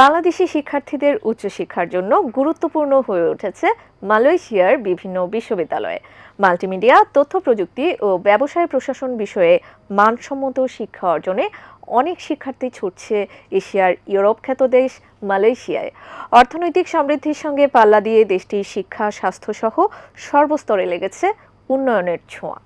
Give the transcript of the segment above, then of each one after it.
বাংলাদেশি শিক্ষার্থীদের উচ্চশিক্ষার জন্য গুরুত্বপূর্ণ হয়ে উঠেছে মালয়েশিয়ার বিভিন্ন বিশ্ববিদ্যালয়ে। মাল্টিমিডিয়া, তথ্য প্রযুক্তি ও ব্যবসায় প্রশাসন বিষয়ে মানসম্মত শিক্ষা অর্জনে অনেক শিক্ষার্থী ছুটছে এশিয়ার ইউরোপ খ্যাত দেশ মালয়েশিয়ায়। অর্থনৈতিক সমৃদ্ধির সঙ্গে পাল্লা দিয়ে দেশটির শিক্ষা, স্বাস্থ্যসহ সর্বস্তরে লেগেছে উন্নয়নের ছোঁয়া।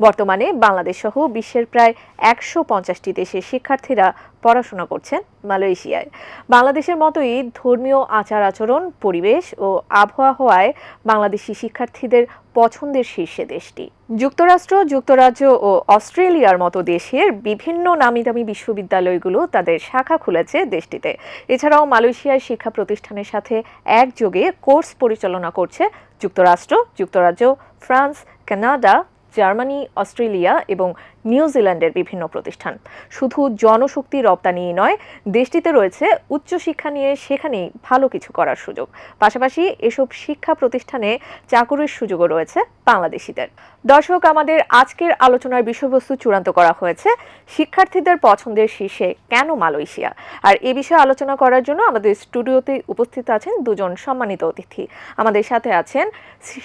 বর্তমানে বাংলাদেশ সহ বিশ্বের প্রায় একশো পঞ্চাশটি দেশের শিক্ষার্থীরা পড়াশোনা করছেন মালয়েশিয়ায়। বাংলাদেশের মতোই ধর্মীয় আচার আচরণ, পরিবেশ ও আবহাওয়া হওয়ায় বাংলাদেশি শিক্ষার্থীদের পছন্দের শীর্ষে দেশটি। যুক্তরাষ্ট্র, যুক্তরাজ্য ও অস্ট্রেলিয়ার মতো দেশের বিভিন্ন নামি দামি বিশ্ববিদ্যালয়গুলো তাদের শাখা খুলেছে দেশটিতে। এছাড়াও মালয়েশিয়ার শিক্ষা প্রতিষ্ঠানের সাথে একযোগে কোর্স পরিচালনা করছে যুক্তরাষ্ট্র, যুক্তরাজ্য, ফ্রান্স, কানাডা জার্মানি অস্ট্রেলিয়া এবং নিউজিল্যান্ডের বিভিন্ন প্রতিষ্ঠান। শুধু জনশক্তি রপ্তানি নয়, দেশটিতে রয়েছে উচ্চশিক্ষা নিয়ে সেখানেই ভালো কিছু করার সুযোগ। পাশাপাশি এসব শিক্ষা প্রতিষ্ঠানে চাকুরির সুযোগও রয়েছে বাংলাদেশিদের। দর্শক, আমাদের আজকের আলোচনার বিষয়বস্তু চূড়ান্ত করা হয়েছে। শিক্ষার্থীদের পছন্দের শীর্ষে কেন মালয়েশিয়া? আর এ বিষয়ে আলোচনা করার জন্য আমাদের স্টুডিওতে উপস্থিত আছেন দুজন সম্মানিত অতিথি। আমাদের সাথে আছেন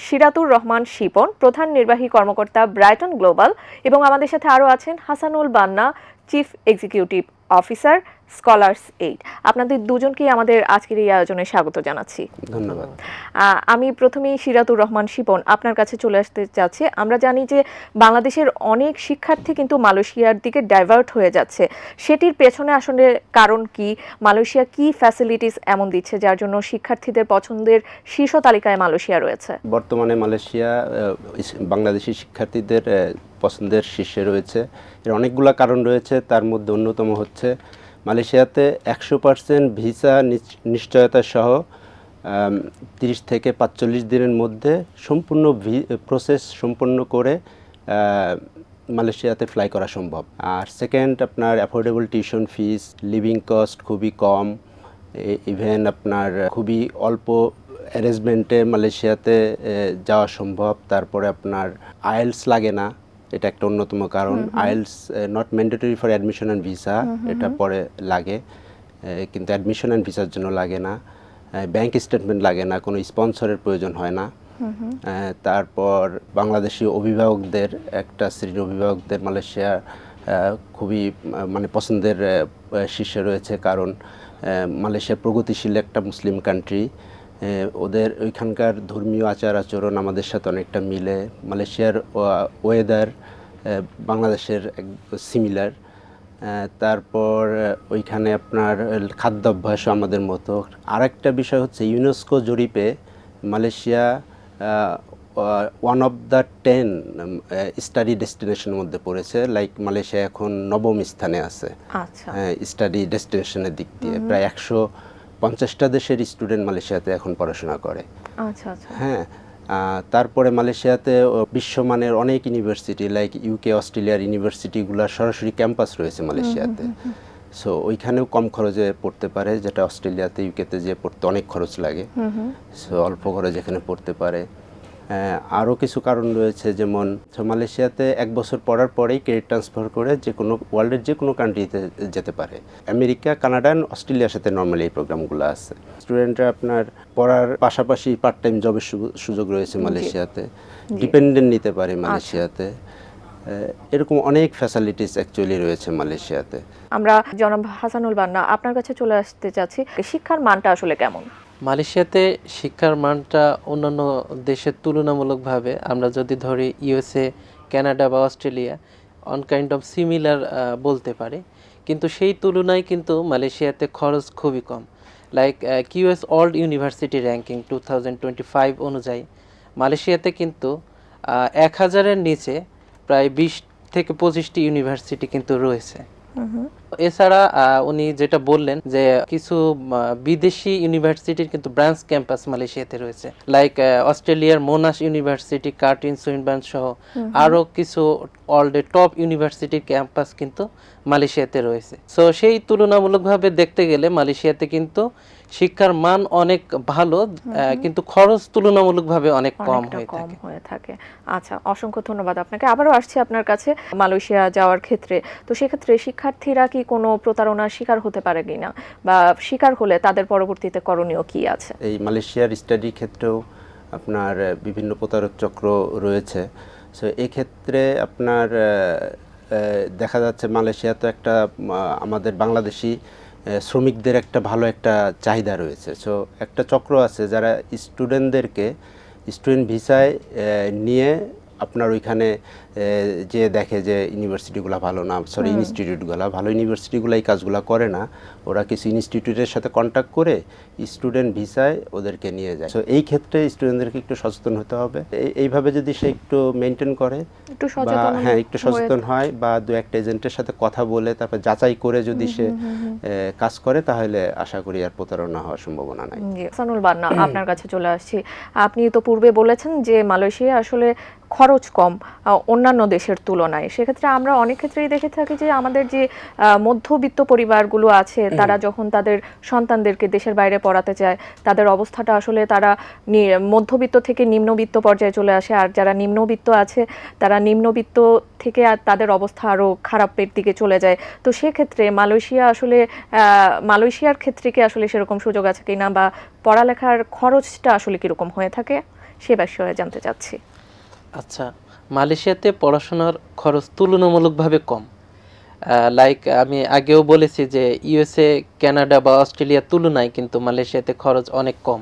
সিরাতুর রহমান শিপন, প্রধান নির্বাহী কর্মকর্তা ব্রাইটন গ্লোবাল এবং আমাদের সাথে আরও আছেন Hasanul Banna chief executive officer scholars aid আপনাদের দুজনকেই আমাদের আজকের এই আয়োজনে স্বাগত জানাচ্ছি। ধন্যবাদ। আমি প্রথমেই সিরাতুর রহমান শিপন আপনার কাছে চলে আসতে চাচ্ছি। আমরা জানি যে বাংলাদেশের অনেক শিক্ষার্থী কিন্তু মালয়েশিয়ার দিকে ডাইভার্ট হয়ে যাচ্ছে। সেটির পেছনে আসলে কারণ কি? মালয়েশিয়া কি ফ্যাসিলিটিস এমন দিচ্ছে যার জন্য শিক্ষার্থীদের পছন্দের শীর্ষ তালিকায় মালয়েশিয়া রয়েছে? বর্তমানে মালয়েশিয়া বাংলাদেশি শিক্ষার্থীদের পছন্দের শীর্ষে রয়েছে। এর অনেকগুলো কারণ রয়েছে। তার মধ্যে অন্যতম হচ্ছে মালয়েশিয়াতে একশো পার্সেন্ট ভিসা নিশ্চয়তা সহ তিরিশ থেকে পাঁচচল্লিশ দিনের মধ্যে সম্পূর্ণ প্রসেস সম্পন্ন করে মালয়েশিয়াতে ফ্লাই করা সম্ভব। আর সেকেন্ড আপনার affordable tuition fees living cost খুবই কম। ইভেন আপনার খুবই অল্প অ্যারেঞ্জমেন্টে মালয়েশিয়াতে যাওয়া সম্ভব। তারপরে আপনার আইএলস লাগে না। এটা একটা অন্যতম কারণ। IELTS not mandatory for admission and visa এটা পরে লাগে। কিন্তু অ্যাডমিশন অ্যান্ড ভিসার জন্য লাগে না। ব্যাংক স্টেটমেন্ট লাগে না কোনো স্পন্সরের প্রয়োজন হয় না। তারপর বাংলাদেশি অভিভাবকদের একটা শ্রেণির অভিভাবকদের মালয়েশিয়া খুবই মানে পছন্দের শীর্ষে রয়েছে। কারণ মালয়েশিয়া প্রগতিশীল একটা মুসলিম কান্ট্রি ওদের ওইখানকার ধর্মীয় আচার আচরণ আমাদের সাথে অনেকটা মিলে। মালয়েশিয়ার ওয়েদার বাংলাদেশের এক সিমিলার তারপর ওইখানে আপনার খাদ্যাভ্যাসও আমাদের মতো। আরেকটা বিষয় হচ্ছে ইউনেস্কো জরিপে Malaysia one of the ten study ডেস্টিনেশনের মধ্যে পড়েছে। লাইক মালয়েশিয়া এখন নবম স্থানে আছে। আচ্ছা। স্টাডি ডেস্টিনেশনের দিক দিয়ে। প্রায় একশো পঞ্চাশটা দেশের স্টুডেন্ট মালয়েশিয়াতে এখন পড়াশোনা করে। আচ্ছা আচ্ছা। হ্যাঁ তারপরে মালয়েশিয়াতে বিশ্বমানের অনেক ইউনিভার্সিটি লাইক ইউকে অস্ট্রেলিয়ার ইউনিভার্সিটিগুলো সরাসরি ক্যাম্পাস রয়েছে মালয়েশিয়াতে। সো ওইখানেও কম খরচে পড়তে পারে যেটা অস্ট্রেলিয়াতে ইউকেতে যে পড়তে অনেক খরচ লাগে। সো অল্প খরচ এখানে পড়তে পারে। আরও কিছু কারণ রয়েছে যেমন মালয়েশিয়াতে এক বছর পড়ার পরেই ক্রেডিট ট্রান্সফার করে যে কোনো ওয়ার্ল্ডের যে কোনো কান্ট্রিতে যেতে পারে। আমেরিকা কানাডা অস্ট্রেলিয়ার সাথে নর্মালি এই প্রোগ্রামগুলো আছে। স্টুডেন্টরা আপনার পড়ার পাশাপাশি পার্ট টাইম জবের সুযোগ রয়েছে মালয়েশিয়াতে। ডিপেন্ডেন্ট নিতে পারে মালয়েশিয়াতে। এরকম অনেক ফ্যাসিলিটিস অ্যাকচুয়ালি রয়েছে মালয়েশিয়াতে। আমরা জনাব হাসানুল বান্না আপনার কাছে চলে আসতে চাচ্ছি শিক্ষার মানটা আসলে কেমন? মালয়েশিয়াতে শিক্ষার মানটা অন্যান্য দেশের তুলনামূলকভাবে, আমরা যদি ধরি ইউএসএ, কানাডা বা Australia on kind of similar বলতে পারি। কিন্তু সেই তুলনায় কিন্তু মালয়েশিয়াতে খরচ খুবই কম। Like QS world university ranking two thousand twenty five অনুযায়ী, মালয়েশিয়াতে কিন্তু এক হাজারের নিচে প্রায় বিশ থেকে পঁচিশটি ইউনিভার্সিটি কিন্তু রয়েছে। এছাড়া উনি যেটা বললেন যে কিছু বিদেশি ইউনিভার্সিটির কিন্তু ব্রাঞ্চ ক্যাম্পাস মালয়েশিয়াতে রয়েছে। লাইক অস্ট্রেলিয়ার মোনাশ ইউনিভার্সিটি কার্টিন সুইনবার্ন সহ আরও কিছু ওয়ার্ল্ডের টপ ইউনিভার্সিটির ক্যাম্পাস কিন্তু মালয়েশিয়াতে রয়েছে। সো সেই তুলনামূলকভাবে দেখতে গেলে মালয়েশিয়াতে কিন্তু শিক্ষার মান অনেক ভালো কিন্তু খরচ তুলনামূলকভাবে অনেক কম হয়ে থাকে। হয়ে থাকে। আচ্ছা অসংখ্য ধন্যবাদ আপনাকে। আবারও আসছি আপনার কাছে মালয়েশিয়া যাওয়ার ক্ষেত্রে। তো সেক্ষেত্রে শিক্ষার্থীরা কি কোনো প্রতারণার শিকার হতে পারে কিনা? বা শিকার হলে তাদের পরবর্তীতে করণীয় কি আছে? এই মালয়েশিয়ার স্টাডি ক্ষেত্রেও আপনার বিভিন্ন প্রতারক চক্র রয়েছে। সো এক্ষেত্রে আপনার দেখা যাচ্ছে মালয়েশিয়া তো একটা আমাদের বাংলাদেশি শ্রমিকদের একটা ভালো একটা চাহিদা রয়েছে। সো একটা চক্র আছে যারা স্টুডেন্টদেরকে স্টুডেন্ট ভিসায় নিয়ে আপনার ওইখানে যে দেখে যে ইউনিভার্সিটিগুলো ভালো না সরি ইনস্টিটিউটগুলো ভালো ইউনিভার্সিটিগুলো এই কাজগুলো করে না। ওরা কিছু ইনস্টিটিউটের সাথে কন্ট্যাক্ট করে স্টুডেন্ট ভিসায় ওদেরকে নিয়ে যায়। সো এই ক্ষেত্রে স্টুডেন্টদেরকে একটু সচেতন হতে হবে। এইভাবে যদি সে একটু মেনটেন করে বা হ্যাঁ একটু সচেতন হয় বা দু একটা এজেন্টের সাথে কথা বলে তারপর যাচাই করে যদি সে কাজ করে তাহলে আশা করি আর প্রতারণা হওয়ার সম্ভাবনা নাই। সানুল বান্না আপনার কাছে চলে আসছি। আপনি তো পূর্বে বলেছেন যে মালয়েশিয়া আসলে খরচ কম। অন্যান্য দেশের তুলনায়। সেক্ষেত্রে আমরা অনেক ক্ষেত্রেই দেখে থাকি যে আমাদের যে মধ্যবিত্ত পরিবারগুলো আছে তারা যখন তাদের সন্তানদেরকে দেশের বাইরে পড়াতে চায় তাদের অবস্থাটা আসলে তারা মধ্যবিত্ত থেকে নিম্নবিত্ত পর্যায়ে চলে আসে। আর যারা নিম্নবিত্ত আছে তারা নিম্নবিত্ত থেকে আর তাদের অবস্থা আরও খারাপের দিকে চলে যায়। তো সেক্ষেত্রে মালয়েশিয়া আসলে আহ, মালয়েশিয়ার ক্ষেত্রে কি আসলে সেরকম সুযোগ আছে কিনা বা পড়ালেখার খরচটা আসলে কীরকম হয়ে থাকে সে বিষয়ে জানতে চাচ্ছি। আচ্ছা মালয়েশিয়াতে পড়াশোনার খরচ তুলনামূলকভাবে কম। লাইক আমি আগেও বলেছি যে ইউএসএ, কানাডা বা অস্ট্রেলিয়ার তুলনায় কিন্তু মালয়েশিয়াতে খরচ অনেক কম।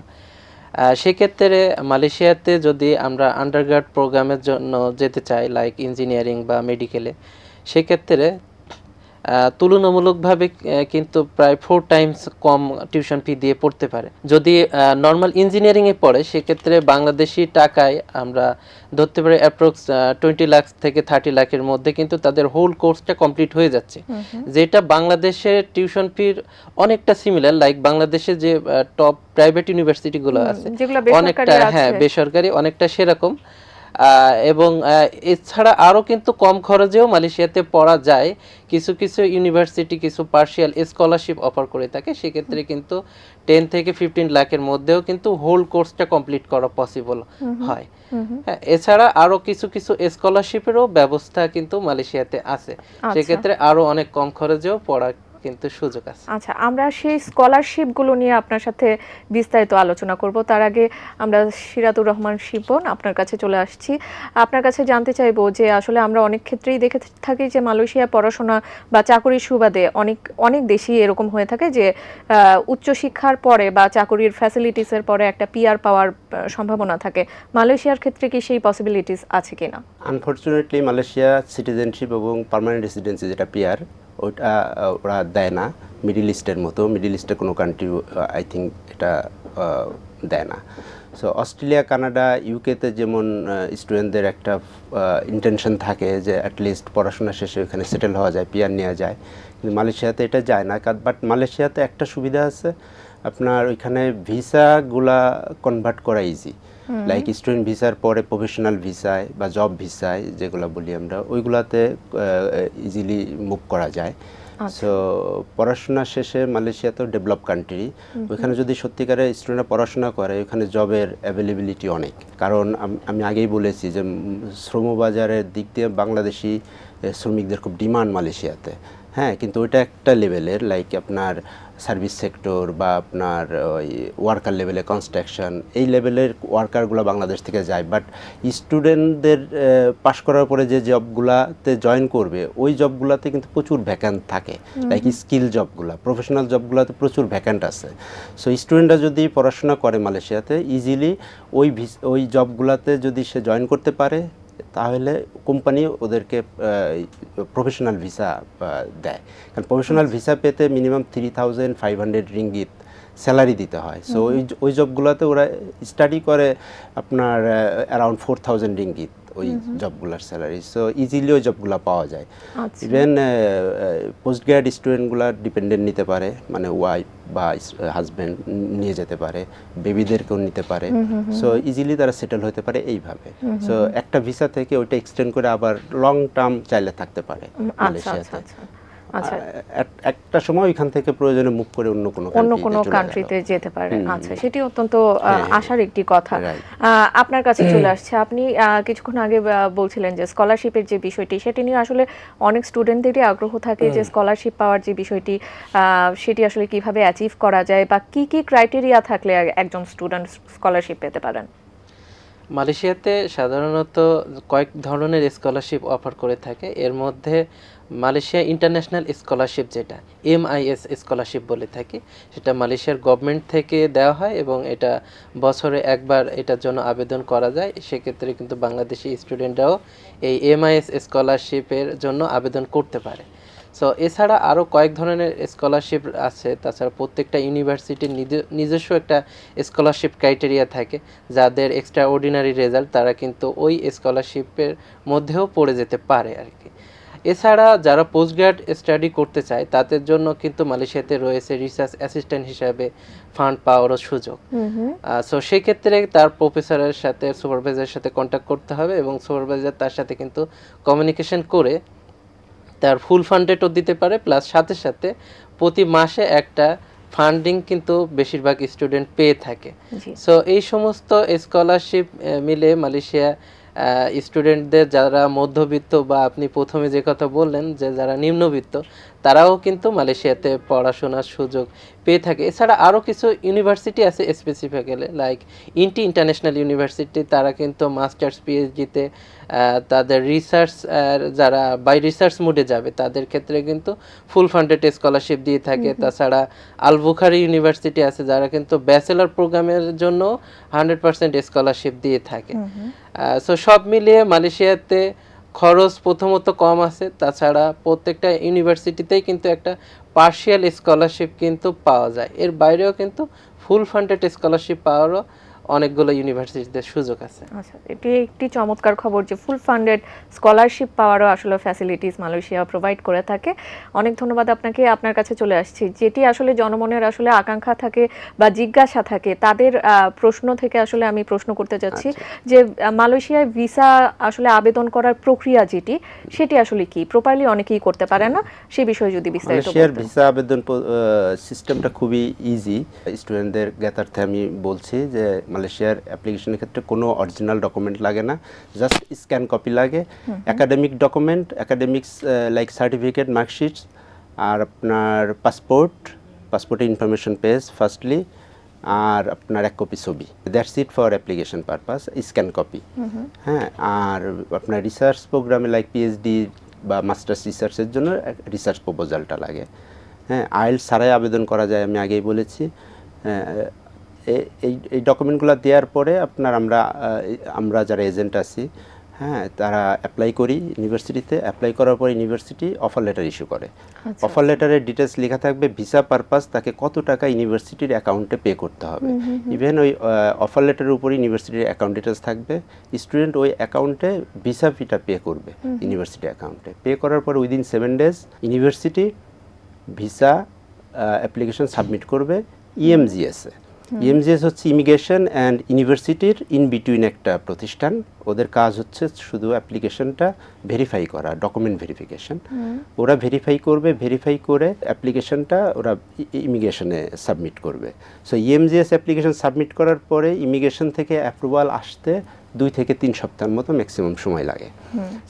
সেক্ষেত্রে মালয়েশিয়াতে যদি আমরা আন্ডারগ্রাড প্রোগ্রামের জন্য যেতে চাই লাইক ইঞ্জিনিয়ারিং বা মেডিকেলে সেক্ষেত্রে তুলনামূলকভাবে কিন্তু প্রায় ফোর টাইমস কম টিউশন ফি দিয়ে পড়তে পারে। যদি নর্মাল ইঞ্জিনিয়ারিংয়ে পড়ে সেক্ষেত্রে বাংলাদেশি টাকায় আমরা ধরতে পারি অ্যাপ্রক্স টোয়েন্টি লাখ থেকে থার্টি লাখের মধ্যে কিন্তু তাদের হোল কোর্সটা কমপ্লিট হয়ে যাচ্ছে। যেটা বাংলাদেশের টিউশন ফির অনেকটা সিমিলার লাইক বাংলাদেশে যে টপ প্রাইভেট ইউনিভার্সিটিগুলো আছে অনেকটা হ্যাঁ। বেসরকারি অনেকটা সেরকম। এবং এছাড়া আরও কিন্তু কম খরচেও মালয়েশিয়াতে পড়া যায়। কিছু কিছু ইউনিভার্সিটি কিছু পার্শিয়াল স্কলারশিপ অফার করে থাকে। সেক্ষেত্রে কিন্তু টেন থেকে ফিফটিন লাখের মধ্যেও কিন্তু হোল কোর্সটা কমপ্লিট করা পসিবল হয়। হ্যাঁ এছাড়া আরও কিছু কিছু স্কলারশিপেরও ব্যবস্থা কিন্তু মালয়েশিয়াতে আছে। সেক্ষেত্রে আরও অনেক কম খরচেও পড়া কিন্তু সুযোগ আছে। আচ্ছা আমরা সেই স্কলারশিপগুলো নিয়ে আপনার সাথে বিস্তারিত আলোচনা করব। তার আগে আমরা সিরাতুর রহমান শিপন আপনার কাছে চলে আসছি। আপনার কাছে জানতে চাইব যে আসলে আমরা অনেক ক্ষেত্রেই দেখে থাকি যে মালয়েশিয়া পড়াশোনা বা চাকরির সুবাদে অনেক অনেক দেশই এরকম হয়ে থাকে যে আহ, উচ্চশিক্ষার পরে বা চাকরির ফ্যাসিলিটিসের পরে একটা পিআর পাওয়ার সম্ভাবনা থাকে। মালয়েশিয়ার ক্ষেত্রে কি সেই পসিবিলিটিস আছে কিনা? আনফর্চুনেটলি মালয়েশিয়া সিটিজেনশিপ এবং পার্মানেন্ট রেসিডেন্সি যেটা পিআর আহ, ওরা দেয় না। মিডিল ইস্টের মতো। মিডিল ইস্টের কোনো কান্ট্রি আই থিঙ্ক এটা দেয় না। সো অস্ট্রেলিয়া কানাডা ইউকেতে যেমন স্টুডেন্টদের একটা ইন্টেনশন থাকে যে অ্যাটলিস্ট পড়াশোনা শেষে ওখানে সেটেল হওয়া যায় পিআর নেওয়া যায়। কিন্তু মালয়েশিয়াতে এটা যায় না। বাট মালয়েশিয়াতে একটা সুবিধা আছে। আপনার ওইখানে ভিসাগুলা কনভার্ট করা ইজি লাইক স্টুডেন্ট ভিসার পরে প্রফেশনাল ভিসায় বা জব ভিসায় যেগুলো বলি আমরা ওইগুলাতে ইজিলি মুভ করা যায়। সো পড়াশোনা শেষে মালয়েশিয়া তো ডেভেলপ কান্ট্রি ওইখানে যদি সত্যিকারে স্টুডেন্টরা পড়াশোনা করে ওইখানে জবের অ্যাভেলেবিলিটি অনেক। কারণ আম- আগেই বলেছি যে শ্রমবাজারের দিক দিয়ে বাংলাদেশি শ্রমিকদের খুব ডিমান্ড মালয়েশিয়াতে। হ্যাঁ কিন্তু ওইটা একটা লেভেলের লাইক আপনার সার্ভিস সেক্টর বা আপনার ওই ওয়ার্কার লেভেলে কনস্ট্রাকশন এই লেভেলের ওয়ার্কারগুলো বাংলাদেশ থেকে যায়। বাট স্টুডেন্টদের পাশ করার পরে যে জবগুলাতে জয়েন করবে ওই জবগুলাতে কিন্তু প্রচুর ভ্যাকান্ট থাকে। লাইক স্কিল জবগুলা প্রফেশনাল জবগুলাতে প্রচুর ভ্যাকান্ট আছে। সো স্টুডেন্টরা যদি পড়াশোনা করে মালয়েশিয়াতে ইজিলি ওই ওই জবগুলাতে যদি সে জয়েন করতে পারে তাহলে কোম্পানি ওদেরকে প্রফেশনাল ভিসা দেয়। কারণ প্রফেশনাল ভিসা পেতে minimum three thousand five hundred ringgit salary দিতে হয়। সো ওই ওই জবগুলোতে ওরা স্টাডি করে আপনার অ্যারাউন্ড ফোর থাউজেন্ড রিঙ্গিত ওই জবগুলোর স্যালারি সো ইজিলিও জবগুলো পাওয়া যায়। আচ্ছা। ইভেন পোস্ট গ্র্যাড স্টুডেন্টগুলো ডিপেন্ডেন্ট নিতে পারে মানে ওয়াইফ বা হাজব্যান্ড নিয়ে যেতে পারে বেবিদেরকেও নিতে পারে। সো ইজিলি তারা সেটেল হতে পারে এইভাবে। সো একটা ভিসা থেকে ওইটা এক্সটেন্ড করে আবার লং টার্ম চাইলে থাকতে পারে আচ্ছা আচ্ছা মালয়েশিয়াতে। আচ্ছা আচ্ছা। এক- একটা সময় ওইখান থেকে প্রয়োজনে মুভ করে অন্য কোনো অন্য কোনো। কান্ট্রিতে যেতে পারে। আচ্ছা সেটি অত্যন্ত আহ, হ্যাঁ, হ্যাঁ। আশার একটি কথা। আহ, আপনার কাছে চলে আসছে। আপনি আহ, কিছুক্ষণ আগে বলছিলেন যে স্কলারশিপের যে বিষয়টি সেটি নিয়ে আসলে অনেক স্টুডেন্টদেরই আগ্রহ থাকে যে স্কলারশিপ পাওয়ার যে বিষয়টি আহ, সেটি আসলে কীভাবে অ্যাচিভ করা যায় বা কি কি ক্রাইটেরিয়া থাকলে একজন স্টুডেন্ট স্কলারশিপ পেতে পারেন? মালয়েশিয়াতে সাধারণত কয়েক ধরনের স্কলারশিপ অফার করে থাকে। এর মধ্যে মালয়েশিয়া ইন্টারন্যাশনাল স্কলারশিপ যেটা, এমআইএস স্কলারশিপ বলে থাকি, সেটা মালয়েশিয়ার গভর্নমেন্ট থেকে দেওয়া হয় এবং এটা বছরে একবার এটার জন্য আবেদন করা যায়। সেক্ষেত্রে কিন্তু বাংলাদেশি স্টুডেন্টরাও এই এমআইএস স্কলারশিপের জন্য আবেদন করতে পারে। সো এছাড়া আরও কয়েক ধরনের স্কলারশিপ আছে, তাছাড়া প্রত্যেকটা ইউনিভার্সিটির নিজ- নিজস্ব একটা স্কলারশিপ ক্রাইটেরিয়া থাকে, যাদের এক্সট্রা অর্ডিনারি রেজাল্ট তারা কিন্তু ওই স্কলারশিপের মধ্যেও পড়ে যেতে পারে আর কি। এছাড়া যারা পোস্ট গ্রাড স্টাডি করতে চায় তাদের জন্য কিন্তু মালয়েশিয়াতে রয়েছে রিসার্চ অ্যাসিস্ট্যান্ট হিসাবে ফান্ড পাওয়ারও সুযোগ। সো সেই ক্ষেত্রে তার প্রফেসরের সাথে সুপারভাইজারের সাথে কন্ট্যাক্ট করতে হবে এবং সুপারভাইজার তার সাথে কিন্তু কমিউনিকেশন করে তার ফুল ফান্ডেডও দিতে পারে। প্লাস সাথে সাথে প্রতি মাসে একটা ফান্ডিং কিন্তু বেশিরভাগ স্টুডেন্ট পেয়ে থাকে। সো এই সমস্ত স্কলারশিপ মিলে মালয়েশিয়া স্টুডেন্টদের যারা মধ্যবিত্ত বা আপনি প্রথমে যে কথা বললেন যে যারা নিম্নবিত্ত তারাও কিন্তু মালয়েশিয়াতে পড়াশোনার সুযোগ পেয়ে থাকে। এছাড়া আরও কিছু ইউনিভার্সিটি আছে specifically like INTI international university তারা কিন্তু মাস্টার্স পিএইচডিতে তাদের রিসার্চ যারা বাই রিসার্চ মোডে যাবে তাদের ক্ষেত্রে কিন্তু ফুল ফান্ডেড স্কলারশিপ দিয়ে থাকে। তাছাড়া আলবুখারি ইউনিভার্সিটি আছে যারা কিন্তু ব্যাচেলর প্রোগ্রামের জন্য হান্ড্রেড পার্সেন্ট স্কলারশিপ দিয়ে থাকে। সো সব মিলিয়ে মালয়েশিয়াতে খরচ প্রথমত কম আছে, তাছাড়া প্রত্যেকটা ইউনিভার্সিটিতেই কিন্তু একটা পার্শিয়াল স্কলারশিপ কিন্তু পাওয়া যায়। এর বাইরেও কিন্তু ফুল ফান্ডেড স্কলারশিপ পাওয়ারও অনেকগুলো ইউনিভার্সিটিতে সুযোগ আছে। আচ্ছা এটি একটি চমৎকার খবর যে ফুল ফান্ডেড স্কলারশিপ পাওয়ারও আসলে ফ্যাসিলিটিস মালয়েশিয়া প্রোভাইড করে থাকে। অনেক ধন্যবাদ আপনাকে আপনার কাছে চলে আসছি। যেটি আসলে জনমনের আসলে আকাঙ্ক্ষা থাকে বা জিজ্ঞাসা থাকে তাদের প্রশ্ন থেকে আসলে আমি প্রশ্ন করতে যাচ্ছি যে মালয়েশিয়ায় ভিসা আসলে আবেদন করার প্রক্রিয়া যেটি সেটি আসলে কি? প্রপারলি অনেকেই করতে পারে না সে বিষয়ে যদি বিস্তারিত মালয়েশিয়ার। ভিসা আবেদন সিস্টেমটা খুবই ইজি স্টুডেন্টদের জ্ঞাতার্থে আমি বলছি যে মালয়েশিয়ার অ্যাপ্লিকেশনের ক্ষেত্রে কোনো অরিজিনাল ডকুমেন্ট লাগে না জাস্ট স্ক্যান কপি লাগে। Academic document academics like certificate marksheets আর আপনার পাসপোর্ট পাসপোর্টের ইনফরমেশন পেজ ফার্স্টলি আর আপনার এক কপি ছবি। That's it for application purpose scan copy হ্যাঁ আর আপনার রিসার্চ প্রোগ্রামে লাইক পিএইচডি বা মাস্টার্স রিসার্চের জন্য রিসার্চ প্রপোজালটা লাগে। হ্যাঁ আইল ছাড়াই আবেদন করা যায় আমি আগেই বলেছি। এ- এই এই ডকুমেন্টগুলো দেওয়ার পরে আপনার আমরা আমরা যারা এজেন্ট আছি হ্যাঁ তারা অ্যাপ্লাই করি ইউনিভার্সিটিতে অ্যাপ্লাই করার পর ইউনিভার্সিটি অফার লেটার ইস্যু করে। অফার লেটারের ডিটেলস লেখা থাকবে ভিসা পারপাস তাকে কত টাকা ইউনিভার্সিটির অ্যাকাউন্টে পে করতে হবে। ইভেন ওই অফার লেটারের উপর ইউনিভার্সিটির অ্যাকাউন্ট ডিটেলস থাকবে। স্টুডেন্ট ওই অ্যাকাউন্টে ভিসা ফিটা পে করবে ইউনিভার্সিটি অ্যাকাউন্টে পে করার পর within seven days university visa application submit করবে ইএমজিএসে ইএমজিএস হচ্ছে ইমিগ্রেশন অ্যান্ড ইউনিভার্সিটির ইন বিটুইন একটা প্রতিষ্ঠান। ওদের কাজ হচ্ছে শুধু অ্যাপ্লিকেশনটা ভেরিফাই করা ডকুমেন্ট ভেরিফিকেশন ওরা ভেরিফাই করবে ভেরিফাই করে অ্যাপ্লিকেশনটা ওরা ইমিগ্রেশনে সাবমিট করবে। সো ইএমজিএস অ্যাপ্লিকেশন সাবমিট করার পরে ইমিগ্রেশন থেকে অ্যাপ্রুভাল আসতে দুই থেকে তিন সপ্তাহের মতো ম্যাক্সিমাম সময় লাগে।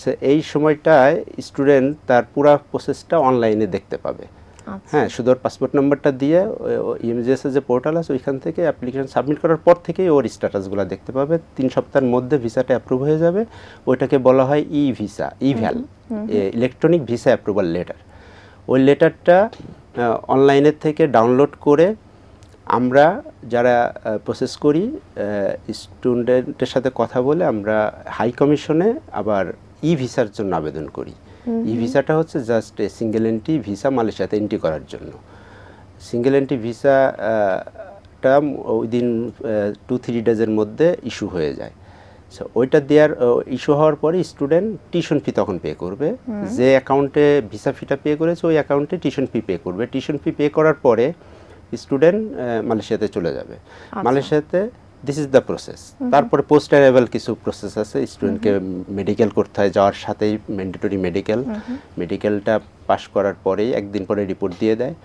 সো এই সময়টায় স্টুডেন্ট তার পুরো প্রসেসটা অনলাইনে দেখতে পাবে। হ্যাঁ শুধু ওর পাসপোর্ট নাম্বারটা দিয়ে ইএমজিএস যে পোর্টাল আছে ওইখান থেকে অ্যাপ্লিকেশন সাবমিট করার পর থেকেই ওর স্ট্যাটাসগুলো দেখতে পাবে। তিন সপ্তাহের মধ্যে ভিসাটা অ্যাপ্রুভ হয়ে যাবে। ওইটাকে বলা হয় E visa E val electronic visa approval letter ওই লেটারটা অনলাইনের থেকে ডাউনলোড করে আমরা যারা প্রসেস করি স্টুডেন্টের সাথে কথা বলে আমরা হাই কমিশনে আবার ই ভিসার জন্য আবেদন করি। ই ভিসাটা হচ্ছে জাস্ট সিঙ্গেল এন্ট্রি ভিসা মালয়েশিয়াতে এন্ট্রি করার জন্য। সিঙ্গেল এন্ট্রি ভিসাটা উইদিন টু থ্রি ডেজের মধ্যে ইস্যু হয়ে যায়। ওইটা দেওয়ার ইস্যু হওয়ার পরে স্টুডেন্ট টিউশন ফি তখন পে করবে। যে অ্যাকাউন্টে ভিসা ফিটা পে করেছে ওই অ্যাকাউন্টে টিউশন ফি পে করবে। টিউশন ফি পে করার পরে স্টুডেন্ট মালয়েশিয়াতে চলে যাবে। মালয়েশিয়াতে দিস ইজ দ্য প্রসেস তারপরে পোস্ট অ্যারাইভাল কিছু প্রসেস আছে। স্টুডেন্টকে মেডিকেল করতে হয়। যাওয়ার সাথেই ম্যান্ডেটরি মেডিকেল মেডিকেলটা পাস করার পরেই একদিন পরে রিপোর্ট দিয়ে দেয়।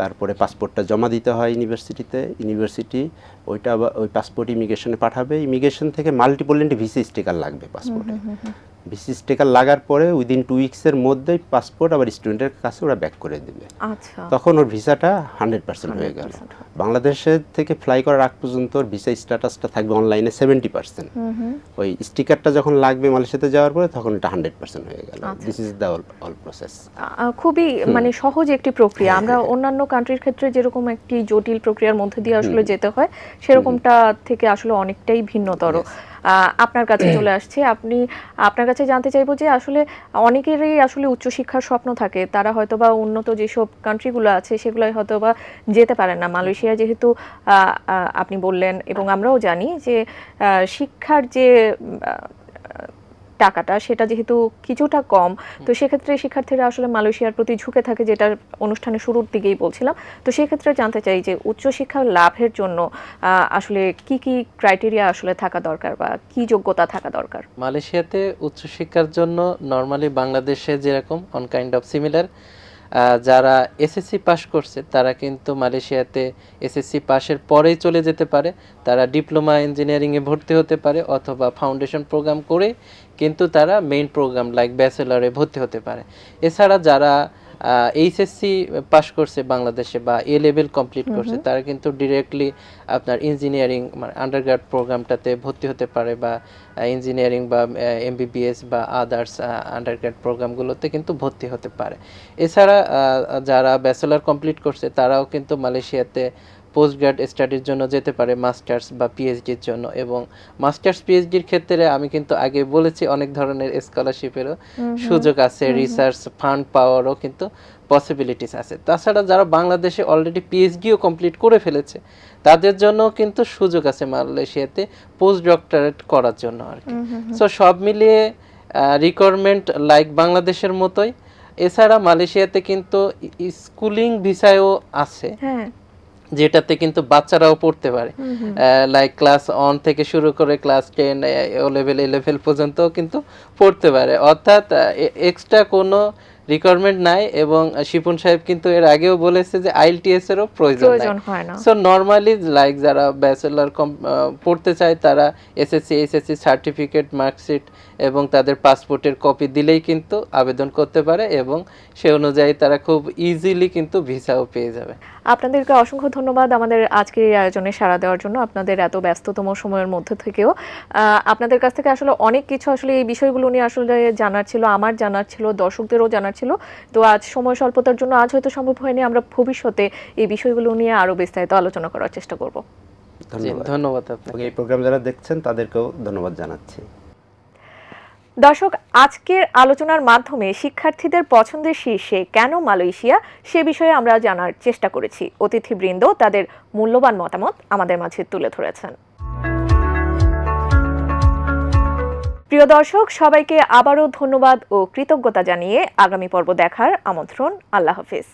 তারপরে পাসপোর্টটা জমা দিতে হয় ইউনিভার্সিটিতে ইউনিভার্সিটি ওইটা ওই পাসপোর্ট ইমিগ্রেশনে পাঠাবে। ইমিগ্রেশন থেকে মাল্টিপল ভিসি স্টিকার লাগবে পাসপোর্টে ভিসি স্টিকার লাগার পরে উইদিন টু উইক্সের মধ্যেই পাসপোর্ট আবার স্টুডেন্টের কাছে ওরা ব্যাক করে দেবে। আচ্ছা। তখন ওর ভিসাটা হান্ড্রেড পার্সেন্ট হয়ে গেল। 100% বাংলাদেশের থেকে ফ্লাই করার আগ পর্যন্ত ওর ভিসা স্ট্যাটাসটা থাকবে অনলাইনে সেভেন্টি পার্সেন্ট ওই স্টিকারটা যখন লাগবে মালয়েশিয়াতে যাওয়ার পরে তখন এটা হান্ড্রেড পার্সেন্ট হয়ে গেল। This is the all process খুবই মানে সহজ একটি প্রক্রিয়া। আমরা অন্যান্য কান্ট্রির ক্ষেত্রে যেরকম একটি জটিল প্রক্রিয়ার মধ্যে দিয়ে আসলে যেতে হয় সেরকমটা থেকে আসলে অনেকটাই ভিন্নতর। আপনার কাছে চলে আসছে। আপনি, আপনার কাছে জানতে চাইব যে আসলে অনেকেরই আসলে উচ্চশিক্ষার স্বপ্ন থাকে। তারা হয়তো বা উন্নত যেসব কান্ট্রিগুলো আছে সেগুলোই হয়তো বা যেতে পারেন না। মালয়েশিয়া যেহেতু আপনি বললেন এবং আমরাও জানি যে শিক্ষার যে টাকাটা, সেটা যেহেতু কিছুটা কম, তো সেক্ষেত্রে শিক্ষার্থীরা আসলে মালয়েশিয়ার প্রতি ঝুঁকে থাকে, যেটা অনুষ্ঠানের শুরুর দিকেই বলছিলাম। তো সেক্ষেত্রে জানতে চাই যে উচ্চশিক্ষা লাভের জন্য আসলে কি কি ক্রাইটেরিয়া আসলে থাকা দরকার বা কি যোগ্যতা থাকা দরকার? মালয়েশিয়াতে উচ্চশিক্ষার জন্য নর্মালি বাংলাদেশে যেরকম অন কাইন্ড অফ সিমিলার যারা এসএসসি পাস করছে, তারা কিন্তু মালয়েশিয়াতে এসএসসি পাশের পরেই চলে যেতে পারে। তারা ডিপ্লোমা ইঞ্জিনিয়ারিংয়ে ভর্তি হতে পারে অথবা ফাউন্ডেশন প্রোগ্রাম করে কিন্তু তারা মেইন প্রোগ্রাম লাইক ব্যাচেলরে ভর্তি হতে পারে। এছাড়া যারা এইচএসসি পাশ করছে বাংলাদেশে বা এ লেভেল কমপ্লিট করছে তারা কিন্তু ডিরেক্টলি আপনার ইঞ্জিনিয়ারিং মানে আন্ডারগ্রাড প্রোগ্রামটাতে ভর্তি হতে পারে বা ইঞ্জিনিয়ারিং বা এমবিবিএস বা আদার্স আন্ডারগ্রাড প্রোগ্রামগুলোতে কিন্তু ভর্তি হতে পারে। এছাড়া যারা ব্যাচেলার কমপ্লিট করছে তারাও কিন্তু মালয়েশিয়াতে পোস্ট গ্রাড স্টাডির জন্য যেতে পারে মাস্টার্স বা পিএইচডির জন্য। এবং মাস্টার্স পিএইচডির ক্ষেত্রে আমি কিন্তু আগে বলেছি অনেক ধরনের স্কলারশিপেরও সুযোগ আছে রিসার্চ ফান্ড পাওয়ারও কিন্তু পসিবিলিটিস আছে। তাছাড়া যারা বাংলাদেশে অলরেডি পিএইচডিও কমপ্লিট করে ফেলেছে তাদের জন্য কিন্তু সুযোগ আছে মালয়েশিয়াতে পোস্ট ডক্টরেট করার জন্য আর কি। সো সব মিলিয়ে রিকোয়ারমেন্ট লাইক বাংলাদেশের মতোই। এছাড়া মালয়েশিয়াতে কিন্তু স্কুলিং ভিসায়ও আছে। হ্যাঁ। যেটাতে কিন্তু বাচ্চারাও পড়তে পারে। লাইক ক্লাস অন থেকে শুরু করে class ten O level level পর্যন্ত কিন্তু পড়তে পারে। অর্থাৎ এক্সট্রা কোনো রিকোয়ারমেন্ট নাই এবং শিপুন সাহেব কিন্তু এর আগেও বলেছে যে আইএলটিএস এরও প্রয়োজন নাই। প্রয়োজন সো নর্মালি লাইক যারা ব্যাচেলার কম পড়তে চায় তারা এসএসসি এসএসসি সার্টিফিকেট মার্কশিট এবং তাদের পাসপোর্টের কপি দিলেই কিন্তু আবেদন করতে পারে এবং সে অনুযায়ী তারা খুব ইজিলি কিন্তু ভিসাও পেয়ে যাবে। আপনাদেরকে অসংখ্য ধন্যবাদ আমাদের আজকের এই আয়োজনে সাড়া দেওয়ার জন্য। আপনাদের এত ব্যস্ততম সময়ের মধ্যে থেকেও আহ, আপনাদের কাছ থেকে আসলে অনেক কিছু আসলে এই বিষয়গুলো নিয়ে আসলে জানার ছিল আমার জানার ছিল দর্শকদেরও জানার ছিল। তো আজ সময় স্বল্পতার জন্য আজ হয়তো সম্ভব হয়নি আমরা ভবিষ্যতে এই বিষয়গুলো নিয়ে আরও বিস্তারিত আলোচনা করার চেষ্টা করব। ধন্যবাদ। ধন্যবাদ আপনাকে। এই প্রোগ্রাম যারা দেখছেন তাদেরকেও ধন্যবাদ জানাচ্ছি। দর্শক, আজকের আলোচনার মাধ্যমে শিক্ষার্থীদের পছন্দের শীর্ষে কেন মালয়েশিয়া সে বিষয়ে আমরা জানার চেষ্টা করেছি। অতিথিবৃন্দ তাদের মূল্যবান মতামত আমাদের মাঝে তুলে ধরেছেন। প্রিয় দর্শক, সবাইকে আবারও ধন্যবাদ ও কৃতজ্ঞতা জানিয়ে আগামী পর্ব দেখার আমন্ত্রণ। আল্লাহ হাফিজ।